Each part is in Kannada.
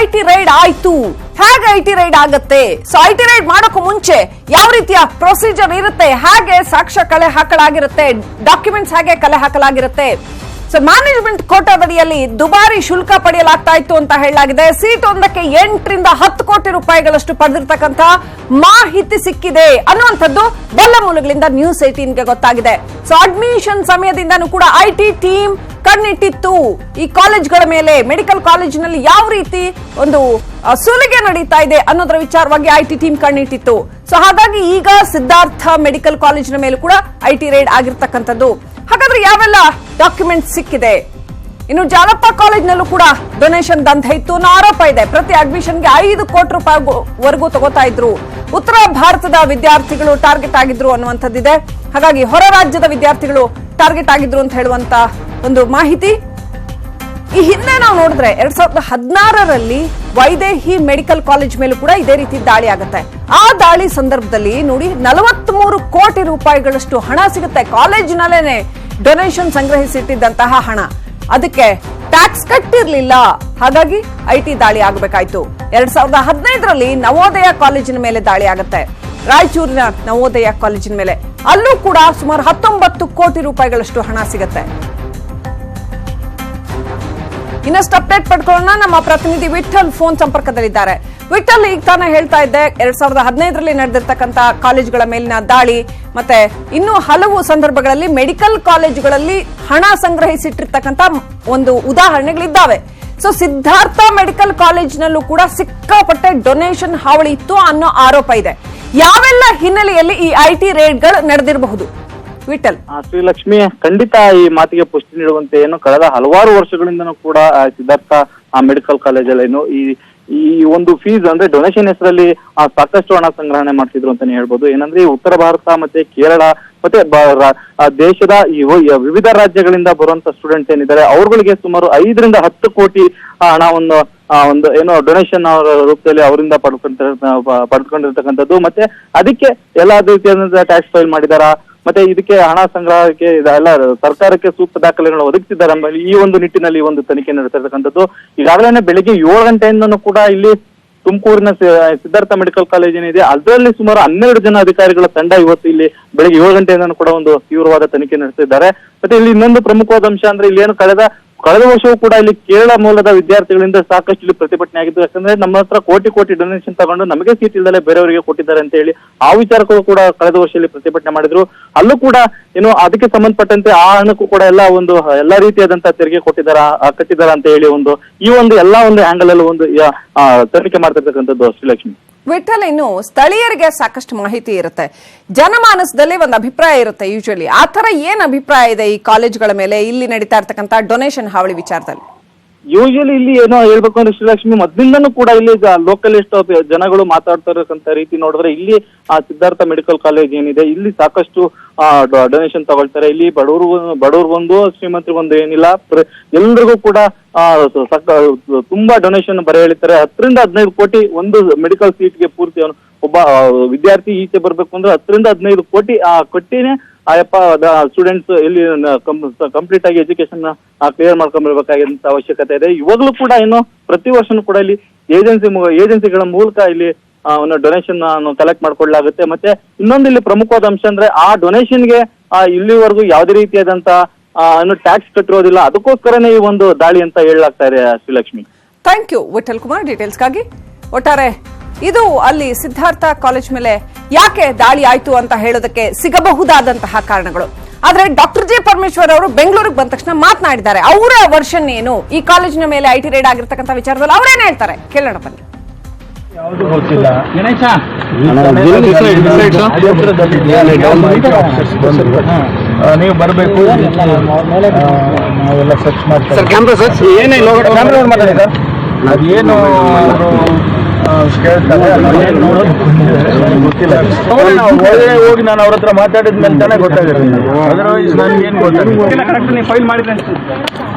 ಐ ಟಿ ರೈಡ್ ಆಯ್ತು. ಹೇಗೆ ಐಟಿ ರೈಡ್ ಆಗತ್ತೆ? ಸೊ ಐಟಿ ರೈಡ್ ಮಾಡೋಕ್ಕೂ ಮುಂಚೆ ಯಾವ ರೀತಿಯ ಪ್ರೊಸೀಜರ್ ಇರುತ್ತೆ? ಹೇಗೆ ಸಾಕ್ಷ್ಯ ಕಲೆ ಹಾಕಲಾಗಿರುತ್ತೆ? ಡಾಕ್ಯುಮೆಂಟ್ಸ್ ಹೇಗೆ ಕಲೆ ಹಾಕಲಾಗಿರುತ್ತೆ? ಸೊ ಮ್ಯಾನೇಜ್ಮೆಂಟ್ ಕೋಟಾದಡಿಯಲ್ಲಿ ದುಬಾರಿ ಶುಲ್ಕ ಪಡೆಯಲಾಗ್ತಾ ಇತ್ತು ಅಂತ ಹೇಳಲಾಗಿದೆ. ಸೀಟ್ ಒಂದಕ್ಕೆ ಎಂಟರಿಂದ ಹತ್ತು ಕೋಟಿ ರೂಪಾಯಿಗಳಷ್ಟು ಪಡೆದಿರ್ತಕ್ಕಂಥ ಮಾಹಿತಿ ಸಿಕ್ಕಿದೆ ಅನ್ನುವಂಥದ್ದು ಬೆಲ್ಲ ಮೂಲಗಳಿಂದ ನ್ಯೂಸ್ ಏಟೀನ್ಗೆ ಗೊತ್ತಾಗಿದೆ. ಸೊ ಅಡ್ಮಿಷನ್ ಸಮಯದಿಂದನೂ ಕೂಡ ಐ ಟಿ ಟೀಮ್ ಕಣ್ಣಿಟ್ಟಿತ್ತು. ಈ ಕಾಲೇಜ್ಗಳ ಮೇಲೆ, ಮೆಡಿಕಲ್ ಕಾಲೇಜಿನಲ್ಲಿ ಯಾವ ರೀತಿ ಒಂದು ಸುಲಿಗೆ ನಡೀತಾ ಇದೆ ಅನ್ನೋದ್ರ ವಿಚಾರವಾಗಿ ಐ ಟಿ ಟೀಮ್ ಕಣ್ಣಿಟ್ಟಿತ್ತು. ಸೊ ಹಾಗಾಗಿ ಈಗ ಸಿದ್ಧಾರ್ಥ ಮೆಡಿಕಲ್ ಕಾಲೇಜಿನ ಮೇಲೂ ಕೂಡ ಐ ಟಿ ರೈಡ್ ಆಗಿರ್ತಕ್ಕಂಥದ್ದು. ಹಾಗಾದ್ರೆ ಯಾವೆಲ್ಲ ಡಾಕ್ಯುಮೆಂಟ್ ಸಿಕ್ಕಿದೆ. ಇನ್ನು ಜಾಲಪ್ಪ ಕಾಲೇಜ್ನಲ್ಲೂ ಕೂಡ ಡೊನೇಷನ್ ದಂಧೆ ಇತ್ತು. ಅನ್ನೋ ಆರೋಪ ಇದೆ. ಪ್ರತಿ ಅಡ್ಮಿಷನ್ಗೆ ಐದು ಕೋಟಿ ರೂಪಾಯಿ ವರೆಗೂ ತಗೋತಾ ಇದ್ರು. ಉತ್ತರ ಭಾರತದ ವಿದ್ಯಾರ್ಥಿಗಳು ಟಾರ್ಗೆಟ್ ಆಗಿದ್ರು ಅನ್ನುವಂಥದ್ದಿದೆ. ಹಾಗಾಗಿ ಹೊರ ರಾಜ್ಯದ ವಿದ್ಯಾರ್ಥಿಗಳು ಟಾರ್ಗೆಟ್ ಆಗಿದ್ರು ಅಂತ ಹೇಳುವಂತ ಒಂದು ಮಾಹಿತಿ. ಈ ಹಿಂದೆ ನಾವು ನೋಡಿದ್ರೆ ಎರಡ್ ಸಾವಿರದ ಹದಿನಾರರಲ್ಲಿ ವೈದೇಹಿ ಮೆಡಿಕಲ್ ಕಾಲೇಜ್ ಮೇಲೂ ಕೂಡ ಇದೇ ರೀತಿ ದಾಳಿ ಆಗುತ್ತೆ. ಆ ದಾಳಿ ಸಂದರ್ಭದಲ್ಲಿ ನೋಡಿ ನಲವತ್ಮೂರು ಕೋಟಿ ರೂಪಾಯಿಗಳಷ್ಟು ಹಣ ಸಿಗುತ್ತೆ ಕಾಲೇಜಿನಲ್ಲೇನೆ. ಡೊನೇಷನ್ ಸಂಗ್ರಹಿಸಿಟ್ಟಿದ್ದಂತಹ ಹಣ. ಅದಕ್ಕೆ ಟ್ಯಾಕ್ಸ್ ಕಟ್ಟಿರ್ಲಿಲ್ಲ. ಹಾಗಾಗಿ ಐಟಿ ದಾಳಿ ಆಗಬೇಕಾಯ್ತು. ಎರಡ್ ಸಾವಿರದ ಹದಿನೈದರಲ್ಲಿ ನವೋದಯ ಕಾಲೇಜಿನ ಮೇಲೆ ದಾಳಿ ಆಗುತ್ತೆ. ರಾಯಚೂರಿನ ನವೋದಯ ಕಾಲೇಜಿನ ಮೇಲೆ. ಅಲ್ಲೂ ಕೂಡ ಸುಮಾರು ಹತ್ತೊಂಬತ್ತು ಕೋಟಿ ರೂಪಾಯಿಗಳಷ್ಟು ಹಣ ಸಿಗುತ್ತೆ. ಇನ್ನಷ್ಟು ಅಪ್ಡೇಟ್ ಪಡ್ಕೊಳ್ಳೋಣ. ನಮ್ಮ ಪ್ರತಿನಿಧಿ ವಿಠಲ್ ಫೋನ್ ಸಂಪರ್ಕದಲ್ಲಿದ್ದಾರೆ. ವಿಠಲ್ ಈಗ ತಾನೇ ಹೇಳ್ತಾ ಇದ್ದೆ, ಎರಡ್ ಸಾವಿರದ ಹದಿನೈದರಲ್ಲಿ ನಡೆದಿರ್ತಕ್ಕಂಥ ಕಾಲೇಜುಗಳ ಮೇಲಿನ ದಾಳಿ, ಮತ್ತೆ ಇನ್ನೂ ಹಲವು ಸಂದರ್ಭಗಳಲ್ಲಿ ಮೆಡಿಕಲ್ ಕಾಲೇಜುಗಳಲ್ಲಿ ಹಣ ಸಂಗ್ರಹಿಸಿಟ್ಟಿರ್ತಕ್ಕಂಥ ಒಂದು ಉದಾಹರಣೆಗಳಿದ್ದಾವೆ. ಸೊ ಸಿದ್ಧಾರ್ಥ ಮೆಡಿಕಲ್ ಕಾಲೇಜಿನಲ್ಲೂ ಕೂಡ ಸಿಕ್ಕಾಪಟ್ಟೆ ಡೊನೇಷನ್ ಹಾವಳಿ ಇತ್ತು ಅನ್ನೋ ಆರೋಪ ಇದೆ. ಯಾವೆಲ್ಲ ಹಿನ್ನೆಲೆಯಲ್ಲಿ ಈ ಐ ಟಿ ರೇಡ್ಗಳು ನಡೆದಿರಬಹುದು? ವಿಠಲ್. ಶ್ರೀಲಕ್ಷ್ಮಿ, ಖಂಡಿತ ಈ ಮಾತಿಗೆ ಪುಷ್ಟಿ ನೀಡುವಂತೆ ಏನು ಕಳೆದ ಹಲವಾರು ವರ್ಷಗಳಿಂದನೂ ಕೂಡ ಸಿದ್ಧಾರ್ಥ ಮೆಡಿಕಲ್ ಕಾಲೇಜಲ್ಲಿ ಏನು ಈ ಈ ಒಂದು ಫೀಸ್ ಅಂದ್ರೆ ಡೊನೇಷನ್ ಹೆಸರಲ್ಲಿ ಸಾಕಷ್ಟು ಹಣ ಸಂಗ್ರಹಣೆ ಮಾಡ್ತಿದ್ರು ಅಂತಾನೆ ಹೇಳ್ಬೋದು. ಏನಂದ್ರೆ ಈ ಉತ್ತರ ಭಾರತ ಮತ್ತೆ ಕೇರಳ ಮತ್ತೆ ದೇಶದ ವಿವಿಧ ರಾಜ್ಯಗಳಿಂದ ಬರುವಂತ ಸ್ಟೂಡೆಂಟ್ಸ್ ಏನಿದ್ದಾರೆ ಅವ್ರಗಳಿಗೆ ಸುಮಾರು ಐದರಿಂದ ಹತ್ತು ಕೋಟಿ ಹಣ ಆ, ಒಂದು ಏನೋ ಡೊನೇಷನ್ ಅವರ ರೂಪದಲ್ಲಿ ಅವರಿಂದ ಪಡ್ಕೊಂಡಿರ್ತ ಪಡ್ಕೊಂಡಿರ್ತಕ್ಕಂಥದ್ದು. ಮತ್ತೆ ಅದಕ್ಕೆ ಎಲ್ಲಾ ರೀತಿಯಾದಂತಹ ಟ್ಯಾಕ್ಸ್ ಫೈಲ್ ಮಾಡಿದಾರ? ಮತ್ತೆ ಇದಕ್ಕೆ ಹಣ ಸಂಗ್ರಹಕ್ಕೆ ಇದೆಲ್ಲ ಸರ್ಕಾರಕ್ಕೆ ಸೂಕ್ತ ದಾಖಲೆಗಳನ್ನು ಒದಗಿಸಿದ್ದಾರೆ ಎಂಬ ಈ ಒಂದು ನಿಟ್ಟಿನಲ್ಲಿ ಒಂದು ತನಿಖೆ ನಡೆಸಿರ್ತಕ್ಕಂಥದ್ದು. ಈಗಾಗಲೇ ಬೆಳಿಗ್ಗೆ ಏಳು ಗಂಟೆಯಿಂದನೂ ಕೂಡ ಇಲ್ಲಿ ತುಮಕೂರಿನ ಸಿದ್ಧಾರ್ಥ ಮೆಡಿಕಲ್ ಕಾಲೇಜ್ ಏನಿದೆ, ಅದರಲ್ಲಿ ಸುಮಾರು ಹನ್ನೆರಡು ಜನ ಅಧಿಕಾರಿಗಳ ತಂಡ ಇವತ್ತು ಇಲ್ಲಿ ಬೆಳಿಗ್ಗೆ ಏಳು ಗಂಟೆಯಿಂದನೂ ಕೂಡ ಒಂದು ತೀವ್ರವಾದ ತನಿಖೆ ನಡೆಸಿದ್ದಾರೆ. ಮತ್ತೆ ಇಲ್ಲಿ ಇನ್ನೊಂದು ಪ್ರಮುಖವಾದ ಅಂಶ ಅಂದ್ರೆ ಇಲ್ಲಿ ಏನು ಕಳೆದ ಕಳೆದ ವರ್ಷವೂ ಕೂಡ ಇಲ್ಲಿ ಕೇರಳ ಮೂಲದ ವಿದ್ಯಾರ್ಥಿಗಳಿಂದ ಸಾಕಷ್ಟು ಇಲ್ಲಿ ಪ್ರತಿಭಟನೆ ಆಗಿದ್ದು, ಯಾಕಂದ್ರೆ ನಮ್ಮ ಹತ್ರ ಕೋಟಿ ಕೋಟಿ ಡೊನೇಷನ್ ತಗೊಂಡು ನಮಗೆ ಸೀಟ್ ಇಲ್ಲದೆ ಬೇರೆಯವರಿಗೆ ಕೊಟ್ಟಿದ್ದಾರೆ ಅಂತ ಹೇಳಿ ಆ ವಿಚಾರಕ್ಕೂ ಕೂಡ ಕಳೆದ ವರ್ಷ ಇಲ್ಲಿ ಪ್ರತಿಭಟನೆ ಮಾಡಿದ್ರು. ಅಲ್ಲೂ ಕೂಡ ಏನು ಅದಕ್ಕೆ ಸಂಬಂಧಪಟ್ಟಂತೆ ಆ ಹಣಕ್ಕೂ ಕೂಡ ಎಲ್ಲ ಒಂದು, ಎಲ್ಲಾ ರೀತಿಯಾದಂತಹ ತೆರಿಗೆ ಕೊಟ್ಟಿದ್ದಾರ ಕಟ್ಟಿದಾರ ಅಂತ ಹೇಳಿ ಒಂದು ಈ ಒಂದು ಎಲ್ಲಾ ಒಂದು ಆಂಗಲ್ ಅಲ್ಲಿ ಒಂದು ತನಿಖೆ ಮಾಡ್ತಿರ್ತಕ್ಕಂಥದ್ದು ಶ್ರೀಲಕ್ಷ್ಮಿ. ವಿಠಲ್ ಇನ್ನು ಸ್ಥಳೀಯರಿಗೆ ಸಾಕಷ್ಟು ಮಾಹಿತಿ ಇರುತ್ತೆ. ಜನಮಾನಸದಲ್ಲಿ ಒಂದು ಅಭಿಪ್ರಾಯ ಇರುತ್ತೆ ಯೂಶಲಿ ಆ ತರ ಏನ್ ಅಭಿಪ್ರಾಯ ಇದೆ ಈ ಕಾಲೇಜ್ಗಳ ಮೇಲೆ? ಇಲ್ಲಿ ನಡೀತಾ ಇರ್ತಕ್ಕಂಥ ಡೊನೇಷನ್ ಹಾವಳಿ ವಿಚಾರದಲ್ಲಿ. ಯೂಶಲಿ ಇಲ್ಲಿ ಏನೋ ಹೇಳ್ಬೇಕು ಅಂದ್ರೆ ಶ್ರೀಲಕ್ಷ್ಮಿ ಮೊದ್ಲಿಂದನೂ ಕೂಡ ಇಲ್ಲಿ ಲೋಕಲಿಸ್ಟ್ ಜನಗಳು ಮಾತಾಡ್ತಾ ಇರತಕ್ಕಂತ ರೀತಿ ನೋಡಿದ್ರೆ ಇಲ್ಲಿ ಆ ಸಿದ್ಧಾರ್ಥ ಮೆಡಿಕಲ್ ಕಾಲೇಜ್ ಏನಿದೆ, ಇಲ್ಲಿ ಸಾಕಷ್ಟು ಡೊನೇಷನ್ ತಗೊಳ್ತಾರೆ. ಇಲ್ಲಿ ಬಡವರು ಬಡವ್ರು ಬಂದು, ಶ್ರೀಮಂತರು ಒಂದು ಏನಿಲ್ಲ. ಎಲ್ರಿಗೂ ಕೂಡ ತುಂಬಾ ಡೊನೇಷನ್ ಬರ ಹೇಳಿದ್ದಾರೆ ಹತ್ತರಿಂದ ಹದಿನೈದು ಕೋಟಿ ಒಂದು ಮೆಡಿಕಲ್ ಸೀಟ್ಗೆ ಪೂರ್ತಿ ಒಬ್ಬ ವಿದ್ಯಾರ್ಥಿ ಈಚೆ ಬರ್ಬೇಕು ಅಂದ್ರೆ ಹತ್ತರಿಂದ ಹದಿನೈದು ಕೋಟಿ, ಆ, ಕೊಟ್ಟಿನೇ ಆಯಪ್ಪ ಸ್ಟೂಡೆಂಟ್ಸ್ ಇಲ್ಲಿ ಕಂಪ್ಲೀಟ್ ಆಗಿ ಎಜುಕೇಶನ್ ಕ್ಲಿಯರ್ ಮಾಡ್ಕೊಂಡ್ಬರ್ಬೇಕಾಗಿದ್ದಂತ ಅವಶ್ಯಕತೆ ಇದೆ. ಇವಾಗಲೂ ಕೂಡ ಏನು ಪ್ರತಿ ವರ್ಷನೂ ಕೂಡ ಇಲ್ಲಿ ಏಜೆನ್ಸಿ ಏಜೆನ್ಸಿಗಳ ಮೂಲಕ ಇಲ್ಲಿ ಒಂದು ಡೊನೇಷನ್ ಕಲೆಕ್ಟ್ ಮಾಡ್ಕೊಳ್ಳಾಗುತ್ತೆ ಮತ್ತೆ ಇನ್ನೊಂದು ಇಲ್ಲಿ ಪ್ರಮುಖವಾದ ಅಂಶ ಅಂದ್ರೆ ಆ ಡೊನೇಷನ್ಗೆ ಇಲ್ಲಿವರೆಗೂ ಯಾವುದೇ ರೀತಿಯಾದಂತಹ ಅನ್ನು ಟ್ಯಾಕ್ಸ್ ಕಟ್ಟಿರೋದಿಲ್ಲ. ಅದಕ್ಕೋಸ್ಕರನೇ ಈ ಒಂದು ದಾಳಿ ಅಂತ ಹೇಳಲಾಗ್ತಾ ಇದೆ Srilakshmi. Thank you Vittal Kumar. ಡೀಟೇಲ್ಸ್ಗಾಗಿ ಒಟ್ಟಾರೆ ಇದು ಅಲ್ಲಿ ಸಿದ್ಧಾರ್ಥ ಕಾಲೇಜ್ ಮೇಲೆ ಯಾಕೆ ದಾಳಿ ಆಯ್ತು ಅಂತ ಹೇಳೋದಕ್ಕೆ ಸಿಗಬಹುದಾದಂತಹ ಕಾರಣಗಳು. ಆದ್ರೆ ಡಾಕ್ಟರ್ ಜೆ ಪರಮೇಶ್ವರ್ ಅವರು ಬೆಂಗಳೂರಿಗೆ ಬಂದ ತಕ್ಷಣ ಮಾತನಾಡಿದ್ದಾರೆ. ಅವರ ವರ್ಷನ್ ಏನು? ಈ ಕಾಲೇಜಿನ ಮೇಲೆ ಐಟಿ ರೇಡ್ ಆಗಿರ್ತಕ್ಕಂಥ ವಿಚಾರದಲ್ಲಿ ಅವರೇನೇ ಹೇಳ್ತಾರೆ? ಕೇಳೋಣ ಬನ್ನಿ. ಯಾವುದು ಗೊತ್ತಿಲ್ಲ. ನೀವು ಬರಬೇಕು. ನಾವೆಲ್ಲ ಸರ್ಚ್ ಮಾಡ್ತೀವಿ ಅದೇನು ಹೋಗಿ ನಾನು ಅವ್ರ ಹತ್ರ ಮಾತಾಡಿದ ಮೇಲೆ ತಾನೇ ಗೊತ್ತಾಗುತ್ತೆ ಅದರ್ವೈಸ್ ಗೊತ್ತಾಗುತ್ತೆ ಫೈಲ್ ಮಾಡಿದ್ರೆ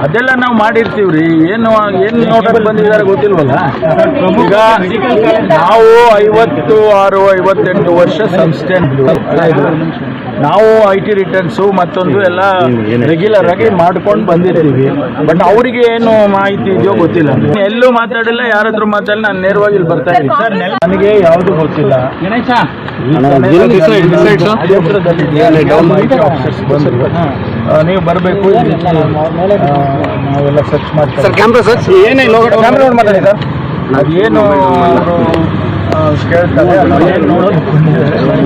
ಅದೆಲ್ಲ ನಾವು ಮಾಡಿರ್ತೀವಿ ಏನು ಏನು ನೋಡಕ್ ಬಂದಿದ್ದಾರೆ ಗೊತ್ತಿಲ್ವಲ್ಲ ಈಗ ನಾವು ಐವತ್ತು ಆರು ಐವತ್ತೆಂಟು ವರ್ಷ ಸಂಸ್ಥೆ ನಾವು ಐ ಟಿ ರಿಟರ್ನ್ಸು ಮತ್ತೊಂದು ಎಲ್ಲ ರೆಗ್ಯುಲರ್ ಆಗಿ ಮಾಡ್ಕೊಂಡು ಬಂದಿರ್ತೀವಿ. ಬಟ್ ಅವರಿಗೆ ಏನು ಮಾಹಿತಿ ಇದೆಯೋ ಗೊತ್ತಿಲ್ಲ. ಎಲ್ಲೂ ಮಾತಾಡಿಲ್ಲ ಯಾರ ಹತ್ರ ಮಾತಾಡಿ ನಾನು ನೇರವಾಗಿ ಇಲ್ಲಿ ಬರ್ತಾ ನನಗೆ ಯಾವುದು ಗೊತ್ತಿಲ್ಲ. ನೀವು ಬರಬೇಕು. ನಾವೆಲ್ಲ ಸರ್ಚ್ ಮಾಡ್ತೀವಿ. ಕ್ಯಾಮ್ರಾ ಸರ್ ಏನೇ ಕ್ಯಾಮ್ರಾ ನೋಡಿ ಮಾತಾಡಿ ಸರ್ ಅದೇನು ಅವರು ಕೇಳ್ತಾರೆ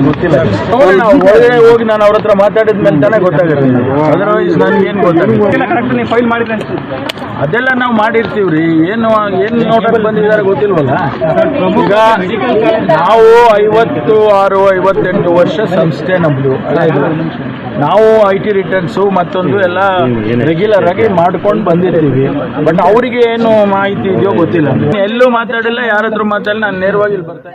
ಗೊತ್ತಿಲ್ಲ. ಹೋಗಿ ನಾನು ಅವ್ರ ಹತ್ರ ಮಾತಾಡಿದ ಮೇಲೆ ತಾನೇ ಅದರ್ವೈಸ್ ನನಗೇನು ಗೊತ್ತಾಗಿಲ್ಲ ಕರೆಕ್ಟ್ ನೀವು ಫೈಲ್ ಮಾಡಿದ್ರೆ ಅದೆಲ್ಲ ನಾವು ಮಾಡಿರ್ತೀವ್ರಿ. ಏನು ಏನು ನೋಡಕ್ ಬಂದಿದ್ದಾರೆ ಗೊತ್ತಿಲ್ವಲ್ಲ? ಈಗ ನಾವು ಐವತ್ತು ಆರು ಐವತ್ತೆಂಟು ವರ್ಷ ಸಂಸ್ಥೆ ನಮ್ದು. ನಾವು ಐ ಟಿ ರಿಟರ್ನ್ಸು ಮತ್ತೊಂದು ಎಲ್ಲ ರೆಗ್ಯುಲರ್ ಆಗಿ ಮಾಡ್ಕೊಂಡು ಬಂದಿರ್ತೀವಿ. ಬಟ್ ಅವರಿಗೆ ಏನು ಮಾಹಿತಿ ಇದೆಯೋ ಗೊತ್ತಿಲ್ಲ. ಎಲ್ಲೂ ಮಾತಾಡಿಲ್ಲ ಯಾರ ಹತ್ರ ನಾನು ನೇರವಾಗಿ ಇಲ್ಲಿ ಬರ್ತಾ